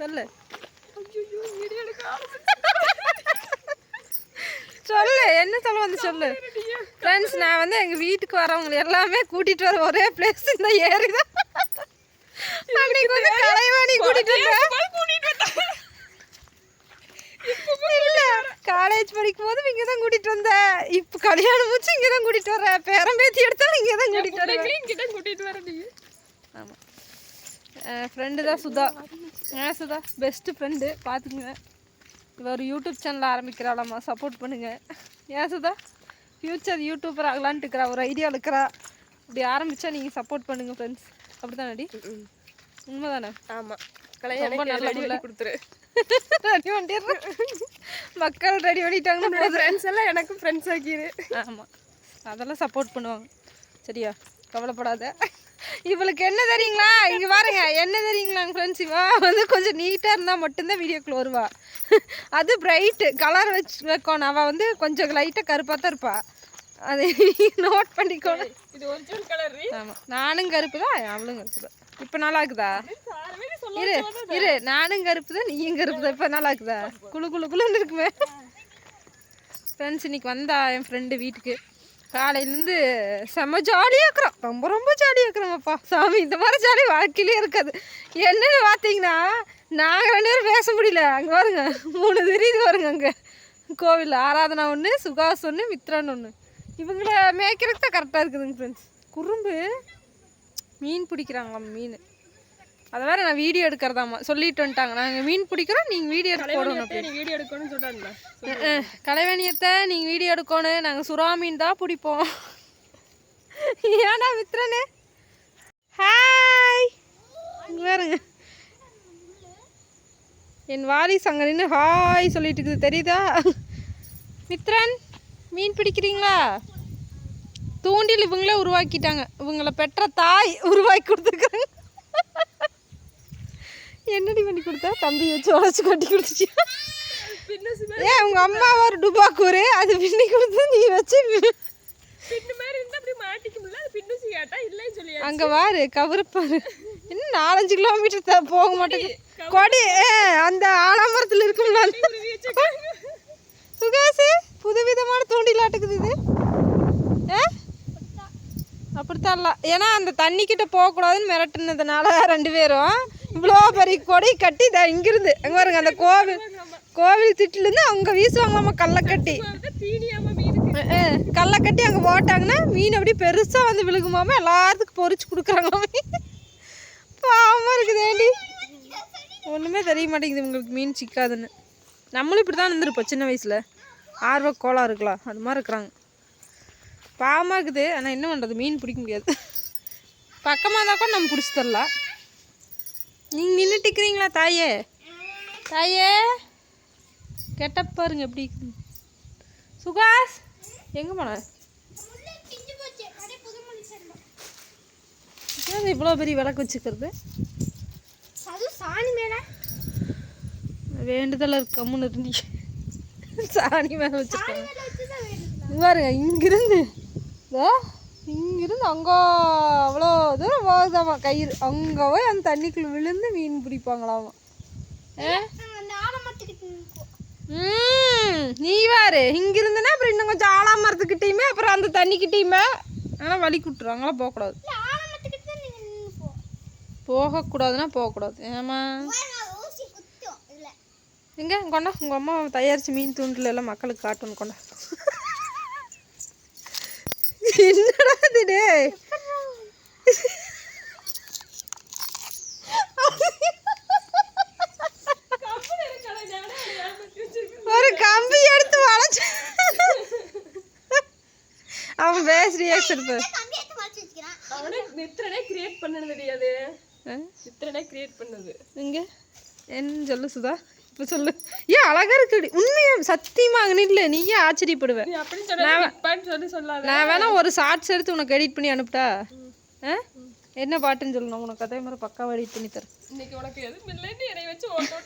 சொல்லு. சொல்லு என்ன சொல்ல வந்து சொல்லு. ஃப்ரெண்ட்ஸ் நான் வந்து எங்க வீட்டுக்கு வரவங்க எல்லாமே கூட்டிட்டு வர ஒரே பிளேஸ் இந்த ஏரி தான். அன்னைக்கு வந்து கலைவாணி கூட்டிட்டு வந்தேன். இல்ல காலேஜ் படிக்கும் போது இங்க தான் கூட்டிட்டு வந்தேன். இப்ப கல்யாணம் முடிச்சு இங்க தான் கூட்டிட்டு வரேன். பேரம்பேத்தி எடுத்தாலும் இங்க தான் கூட்டிட்டு வரேன் கிட்ட கூட்டிட்டு வர நீ. ஆமா. ஃப்ரெண்டு தான் சுதா. ஏன் சுதா? பெஸ்ட் ஃப்ரெண்டு பார்த்துக்குங்க இவ ஒரு யூடியூப் சேனல் ஆரம்பிக்கிறாளாம்மா. சப்போர்ட் பண்ணுங்க. ஏன் சுதா? ஃப்யூச்சர் யூடியூபர் ஆகலான்ட்டு இருக்கிறா. ஒரு ஐடியா இருக்கிறா. இப்படி ஆரம்பிச்சா நீங்கள் சப்போர்ட் பண்ணுங்க ஃப்ரெண்ட்ஸ் அப்படி தானடி உண்மைதானே? ஆமா. ரொம்ப நல்ல கொடுத்துரு. ரெடி பண்ணிடுறேன். மக்கள் ரெடி பண்ணிட்டாங்கன்னா ஃப்ரெண்ட்ஸ் எல்லாம் எனக்கும் ஃப்ரெண்ட்ஸ் ஆக்கிடு ஆமாம் அதெல்லாம் சப்போர்ட் பண்ணுவாங்க. சரியா? கவலைப்படாத. இவளுக்கு என்ன தெரியுங்களா? இங்கே பாருங்க. என்ன தெரியுங்களா ஃப்ரெண்ட்ஸ் இவா வந்து கொஞ்சம் நீட்டாக இருந்தால் மட்டும்தான் வீடியோக்குள்ள வருவா. அது பிரைட்டு கலர் வச்சு வைக்கணும். அவள் வந்து கொஞ்சம் லைட்டாக கருப்பாக தான் இருப்பா. அதை நோட் பண்ணிக்கோணும் இது ஒரிஜினல் கலர் ஆமாம் நானும் கருப்பு தான் அவளும் கருப்பு தான். இப்போ நல்லா இருக்குதா இரு இரு. நானும் கருப்பு தான் நீயும் கருப்பு தான். இப்போ நல்லா இருக்குதா குளு குளு குளுன்னு இருக்குமே. ஃப்ரெண்ட்ஸ் இன்னைக்கு வந்தா என் ஃப்ரெண்டு வீட்டுக்கு. காலையிலேருந்து செம்ம ஜாலியாக இருக்கிறோம். ரொம்ப ரொம்ப ஜாலியாக இருக்கிறோங்கப்பா. சாமி இந்த மாதிரி ஜாலி வாழ்க்கையிலே இருக்காது. என்னன்னு பார்த்தீங்கன்னா நாங்கள் ரெண்டு பேரும் பேச முடியல. அங்கே பாருங்க மூணு தெரியுது பாருங்க அங்கே. கோவில் ஆராதனா ஒன்று சுகாஸ் ஒன்று மித்ரான் ஒன்று இவங்கள மேய்க்கிறதுக்கு தான் கரெக்டாக இருக்குதுங்க ஃப்ரெண்ட்ஸ் குறும்பு மீன் பிடிக்கிறாங்களாம் மீன். அதை வேற நான் வீடியோ எடுக்கிறதாம்மா சொல்லிட்டு வந்துட்டாங்க. நாங்கள் மீன் பிடிக்கிறோம் நீங்கள் வீடியோ எடுத்து போடணும் வீடியோ எடுக்கணும்னு கலைவேணியத்தை நீங்கள் வீடியோ எடுக்கணும் நாங்கள் சுறா மீன் தான் பிடிப்போம். ஏன்னா மித்ரனே ஹாய் பாருங்க. என் வாரிசு அங்கே நின்று ஹாய் சொல்லிட்டு இருக்குது தெரியுதா? மித்ரன் மீன் பிடிக்கிறீங்களா? தூண்டில் இவங்களே உருவாக்கிட்டாங்க. இவங்கள பெற்ற தாய் உருவாக்கி கொடுத்துருக்காங்க. என்னடி பண்ணி கொடுத்தா? தம்பி வச்சு உடச்சி கட்டி கொடுத்துச்சு பின்னஸ் ஏ உங்க அம்மா ஒரு டுபாக்கூரு. அது பின்னி கொடுத்து நீ வச்சு அங்க வாரு கவரு பாரு. இன்னும் நாலஞ்சு கிலோமீட்டர் போக மாட்டேங்குது. கொடி அந்த ஆலாமரத்துல இருக்கும்ல சுகாசு புதுவிதமான தூண்டிலாட்டுக்குது இது. அப்படித்தான் இல்லை. ஏன்னா அந்த தண்ணிக்கிட்ட போகக்கூடாதுன்னு மிரட்டுனதுனால ரெண்டு பேரும் இவ்வளோ பெரிய கொடை கட்டி இதை இங்கிருந்து அங்கே பாருங்க அந்த கோவில் கோவில் திட்டிலேருந்து அவங்க வீசுவாங்களாமா கல்லை கட்டி. கல்லை கட்டி அங்கே போட்டாங்கன்னா மீன் அப்படியே பெருசாக வந்து விழுகுமாம எல்லாத்துக்கும் பொறிச்சு கொடுக்குறாங்களாமே பாவமாக இருக்குது ஏண்டி ஒன்றுமே தெரிய மாட்டேங்குது உங்களுக்கு மீன் சிக்காதுன்னு. நம்மளும் இப்படி தான் இருந்திருப்போம் சின்ன வயசில். ஆர்வ கோளாக இருக்கலாம் அது மாதிரி இருக்கிறாங்க. பாவமாக இருக்குது ஆனால் என்ன பண்ணுறது மீன் பிடிக்க முடியாது. பக்கமாக இருந்தால் கூட நம்ம பிடிச்சி தரலாம். நீங்கள் நின்றுட்டுக்கிறீங்களா தாயே? தாயே? கெட்ட பாருங்க எப்படி சுகாஷ் எங்கே போன? இவ்வளோ பெரிய விளக்கு வச்சுக்கிறது. வேண்டுதல் இருக்கு கம்முன்னு இருந்தீங்க சாணி மேலே வச்சுருக்காங்க பாருங்க இங்கிருந்து. இங்கிருந்து அங்கே அவ்வளோ தூரம் போகுதாமா? கயிறு அங்கே போய் அந்த தண்ணிக்குள்ளே விழுந்து மீன் பிடிப்பாங்களாமா? ம் நீ வாரு இங்க அப்புறம் இன்னும் கொஞ்சம் ஆலாமரத்துக்கிட்டையுமே அப்புறம் அந்த தண்ணிக்கிட்டையுமே ஆனால் வழி விட்டுருவாங்களா போகக்கூடாது. போகக்கூடாதுன்னா போகக்கூடாது. ஏமா எங்க? கொண்டா. உங்கள் அம்மா தயாரித்து மீன் தூண்டில் எல்லாம் மக்களுக்கு காட்டணும். கொண்டா. என்னடா இது டேய்? ஒரு கம்பி எடுத்து வளைச்சு. அவன் பேஸ் ரியாக்ஷன் பாரு அவனே மித்திரனே கிரியேட் பண்ணது அது. ஆ? மித்திரனே கிரியேட் பண்ணது. எங்க? என்ன சொல்லு சுதா. இப்போ சொல்லு. ஏன் அழகா இருக்குடி உண்மையா? சத்தியமா இல்லை. நீயே ஆச்சரியப்படுவ? நான் வேணா ஒரு ஷார்ட்ஸ் எடுத்து உனக்கு எடிட் பண்ணி அனுப்பிட்டா என்ன பாட்டுன்னு சொல்லணும்? உனக்கு அதே மாதிரி பக்காவா எடிட் பண்ணி தரேன். இன்னைக்கு உனக்கு எதுவும் இல்லைன்னு என்னை வச்சு ஓட்டு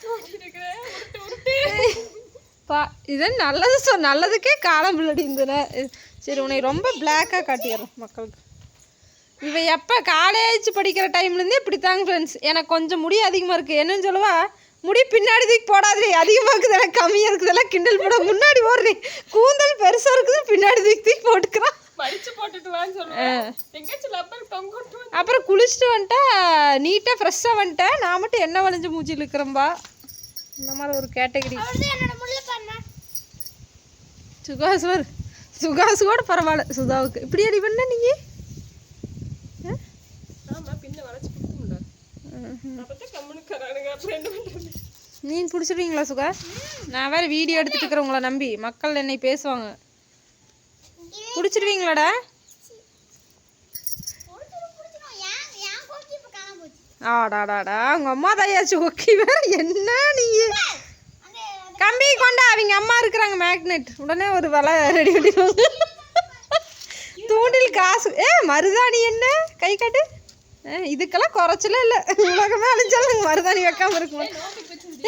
பா இது நல்லது சொ நல்லதுக்கே காலம் நே- சரி உன்னை ரொம்ப பிளாக்காக காட்டிடுறேன் மக்களுக்கு. இவன் எப்போ காலேஜ் படிக்கிற டைம்லேருந்தே இப்படி தாங்க ஃப்ரெண்ட்ஸ் எனக்கு கொஞ்சம் முடி அதிகமாக இருக்குது என்னன்னு சொல்லுவா? முடி பின்னாடி தூக்கி போடாதே அதிகமாக இருக்குதெல்லாம் கம்மியாக இருக்குதெல்லாம் கிண்டல் போட முன்னாடி ஓடுறி. கூந்தல் பெருசாக இருக்குது பின்னாடி தூக்கி தூக்கி போட்டுக்கிறான் அப்புறம் குளிச்சுட்டு வந்துட்டா நீட்டாக ஃப்ரெஷ்ஷாக வந்துட்டேன் நான் மட்டும் என்ன வளைஞ்சு மூஞ்சி இருக்கிறேன்பா இந்த மாதிரி ஒரு கேட்டகரி சுகாஸ் வரு. சுகாஸ் கூட பரவாயில்ல. சுதாவுக்கு. இப்படி அடி பண்ண நீ ஆமா பின்ன வளைச்சு கொடுத்தும்ல அப்பதான் கம்முனுக்கிறானுங்க அப்புறம் என்ன பண்றது மீன் பிடிச்சிருவீங்களா சுகா? நான் வேற வீடியோ எடுத்துட்டு இருக்கிறேன் உங்களை நம்பி. மக்கள் என்னை பேசுவாங்க. பிடிச்சிருவீங்களாடா ஆடாடாடா உங்க அம்மா தாயாச்சு ஓகே வேற. என்ன நீ? கம்பி கொண்டா அவங்க அம்மா இருக்கிறாங்க மேக்னெட் உடனே ஒரு வலை ரெடி பண்ணிடுவாங்க தூண்டில் காசு. ஏ மருதாணி என்ன? கை காட்டு. இதுக்கெல்லாம் குறைச்சலே இல்லை. உலகமே அழிஞ்சாலும் எனக்கு மருதாணி வைக்காம இருக்குமா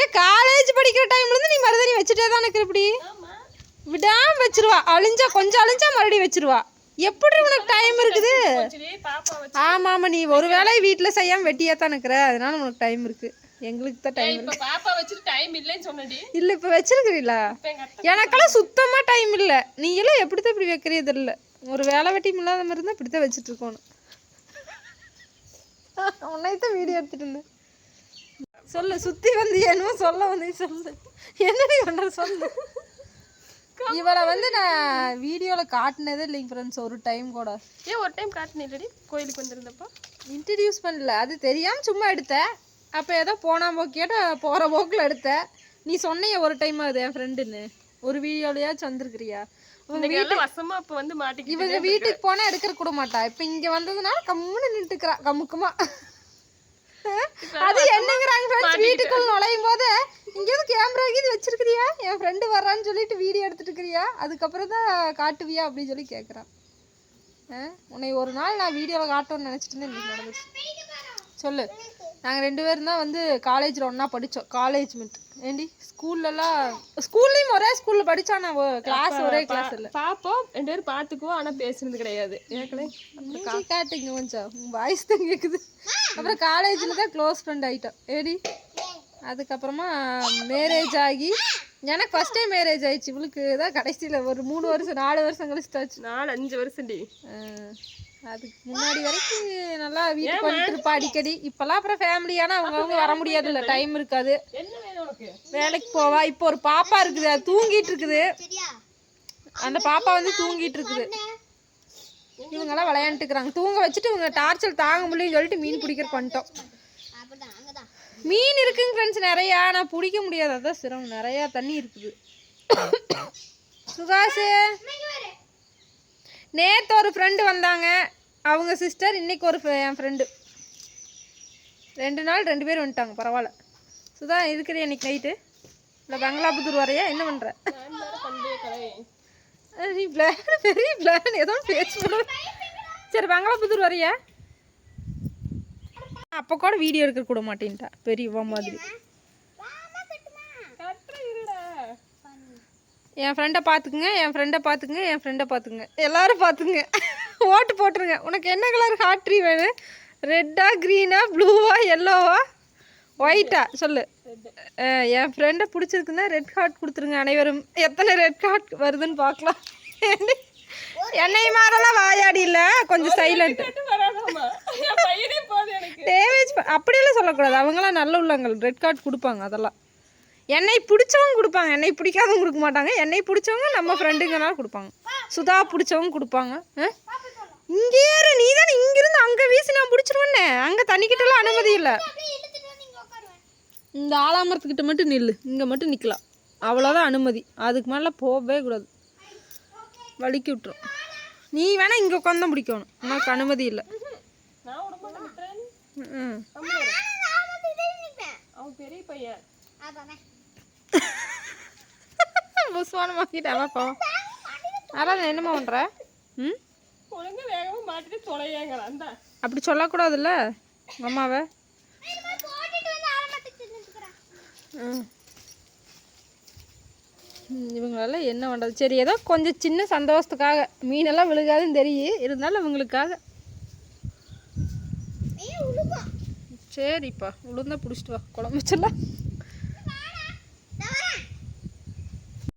ஏ காலேஜ் படிக்கிற டைம்ல இருந்து நீ மருதாணி வச்சுட்டே தான் இருக்கிற இப்படி? ஆமா விடாம வச்சிருவா. அழிஞ்சா கொஞ்சம் அழிஞ்சா மறுபடியும் வச்சிருவா. எப்படி உனக்கு டைம் இருக்குது? சரி பாப்பா வச்சு ஆமா ஆமா நீ ஒரு வேளை வீட்டில் செய்யாம வெட்டியா தான் இருக்கிற. அதனால உனக்கு டைம் இருக்கு. எங்களுக்கு தான் டைம் இப்ப பாப்பா வச்சுட்டு டைம் இல்லைன்னு சொன்னடி. இல்ல இப்ப அத்தை எனக்கெல்லாம் சுத்தமா டைம் இல்ல. நீ எல்லாம் எப்படித்தான் இப்படி வைக்கிறது இல்ல. ஒரு வேலை வெட்டி இல்லாத மாதிரி இருந்தா இப்படித்தான் வச்சுட்டு இருக்கணும். உன்னைத்தான் வீடியோ எடுத்துட்டு இருந்தேன் சொல்லு சுத்தி வந்து என்னமோ சொல்ல வந்து சொல்லு. என்னடி பண்ண சொல்லு. இவளை வந்து நான் வீடியோல காட்டினதே இல்லைங்க ஃப்ரெண்ட்ஸ் ஒரு டைம் கூட. ஏன் ஒரு டைம் காட்டினீங்களடி கோயிலுக்கு வந்திருந்தப்போ? இன்ட்ரடியூஸ் பண்ணல. அது தெரியாம சும்மா எடுத்தேன். அப்போ ஏதோ போனா போக்கியாட்ட போகிற போக்கில் எடுத்தேன். நீ சொன்னிய ஒரு டைம் அது என் ஃப்ரெண்டுன்னு ஒரு வீடியோலையாச்சும் வந்திருக்கிறியா? இவங்க வீட்டுக்கு போனா எடுக்கிற கூட மாட்டா. இப்போ இங்க வந்ததுனால கம்முன்னு நின்றுக்கிறா கமுக்குமா அது என்னங்கிறாங்க வீட்டுக்குள்ள நுழையும் போது இங்க எதுவும் கேமரா இது வச்சிருக்கிறியா? என் ஃப்ரெண்டு வர்றான்னு சொல்லிட்டு வீடியோ எடுத்துட்டு இருக்கிறியா? அதுக்கப்புறம் தான் காட்டுவியா? அப்படின்னு சொல்லி கேட்குறான் உன்னை ஒரு நாள் நான் வீடியோவில் காட்டணும்னு நினச்சிட்டு இருந்தேன் இன்னைக்கு நடந்துச்சு. சொல்லு. நாங்கள் ரெண்டு பேரும் தான் வந்து காலேஜில் ஒன்றா படித்தோம் காலேஜ் மிட் ஏண்டி ஸ்கூல்லலாம் ஸ்கூல்லையும் ஒரே ஸ்கூலில் படித்தோம் நான் கிளாஸ் ஒரே கிளாஸ் இல்லை. பாப்போம். ரெண்டு பேரும் பாத்துக்குவோம். ஆனா பேசுனது கிடையாது. ஏற்கனவே காட்டுங்க கொஞ்சம். வாய்ஸ் தான் கேட்குது அப்புறம் காலேஜில் தான் க்ளோஸ் ஃப்ரெண்ட் ஆகிட்டோம் ஏடி அதுக்கப்புறமா மேரேஜ் ஆகி எனக்கு ஃபஸ்ட் டைம் மேரேஜ் ஆயிடுச்சு. இவளுக்கு தான் கடைசியில் ஒரு மூணு வருஷம் நாலு வருஷம் கழிச்சிட்டாச்சு நாலு அஞ்சு வருஷம் டி அதுக்கு முன்னாடி வரைக்கும் நல்லா வீட்டுக்கு வந்துட்டு இருப்பா அடிக்கடி. இப்போல்லாம் அப்புறம் ஃபேமிலியான அவங்க அவங்க வர முடியாதுல்ல டைம் இருக்காது. வேலைக்கு போவா. இப்போ ஒரு பாப்பா இருக்குது அது தூங்கிட்டு இருக்குது. அந்த பாப்பா வந்து தூங்கிட்டு இருக்குது. இவங்கெல்லாம் விளையாண்டுக்கிறாங்க தூங்க வச்சுட்டு இவங்க டார்ச்சல் தாங்க முடியலன்னு சொல்லிட்டு மீன் பிடிக்கிறக்கு வந்துட்டோம். மீன் இருக்குங்க ஃப்ரெண்ட்ஸ் நிறையா ஆனால் பிடிக்க முடியாது. அதான் சிரமம். நிறையா தண்ணி இருக்குது. சுகாசு. நேற்று ஒரு ஃப்ரெண்டு வந்தாங்க. அவங்க சிஸ்டர் இன்னைக்கு ஒரு என் ஃப்ரெண்டு ரெண்டு நாள் ரெண்டு பேரும் வந்துட்டாங்க பரவாயில்ல. சுதா இருக்கிறியா இன்னைக்கு நைட்டு இல்லை பங்களாபுத்தூர் வரையா? என்ன பண்ணுற நீ பிளான் பெரிய பிளான் ஏதோ பேச்சு சரி பங்களாபுத்தூர் வரையா? அப்போ கூட வீடியோ எடுக்க கூட மாட்டேன்ட்டா. பெரியவா மாதிரி. என் ஃப்ரெண்டை பார்த்துக்குங்க என் ஃப்ரெண்டை பார்த்துக்குங்க என் ஃப்ரெண்டை பார்த்துக்குங்க எல்லாரும் பார்த்துக்குங்க ஓட்டு போட்டுருங்க. உனக்கு என்ன கலர் ஹாட் ட்ரீ வேணும்? ரெட்டா க்ரீனா ப்ளூவா எல்லோவா ஒயிட்டா சொல்லு. என் ஃப்ரெண்டை பிடிச்சிருக்குன்னா ரெட் ஹார்ட் கொடுத்துருங்க அனைவரும். எத்தனை ரெட் ஹார்ட் வருதுன்னு பார்க்கலாம் என்னை மாறலாம் வாயாடி இல்லை. கொஞ்சம் சைலண்ட் டேமேஜ் அப்படியெல்லாம் சொல்லக்கூடாது. அவங்களாம் நல்ல உள்ளங்கள். ரெட் கார்டு கொடுப்பாங்க அதெல்லாம். என்னை பிடிச்சவங்க கொடுப்பாங்க. என்னை பிடிக்காதவங்க கொடுக்க மாட்டாங்க. என்னை பிடிச்சவங்க நம்ம ஃப்ரெண்டுங்கனால கொடுப்பாங்க. சுதா பிடிச்சவங்க கொடுப்பாங்க. இங்கே ஏறு நீ தானே இங்கிருந்து அங்கே வீசி நான் பிடிச்சிருவேன்னே. அங்கே தண்ணிக்கிட்டலாம் அனுமதி இல்லை. இந்த ஆலாமரத்துக்கிட்ட மட்டும் நில்லு. இங்கே மட்டும் நிற்கலாம் அவ்வளோதான் அனுமதி. அதுக்கு மேலே போகவே கூடாது. வலிக்கி விட்டுரும். நீ வேணா இங்கே உட்காந்து தான் பிடிக்கணும். உனக்கு அனுமதி இல்லை. ம். பெரிய பையன். புஸ்வானமாக்கிட்டாவா போ அதான் என்னம்மா பண்ணுற ம்? ஒழுங்கா மாட்டிட்டு அப்படி சொல்லக்கூடாதுல்ல அம்மாவை? இவங்களெல்லாம் என்ன பண்ணுறது சரி ஏதோ கொஞ்சம் சின்ன சந்தோஷத்துக்காக. மீனெல்லாம் விழுகாதுன்னு தெரியும் இருந்தாலும் இவங்களுக்காக. சரிப்பா உளுந்தா பிடிச்சிட்டு வா. குழம்பு வச்சிடலாம்.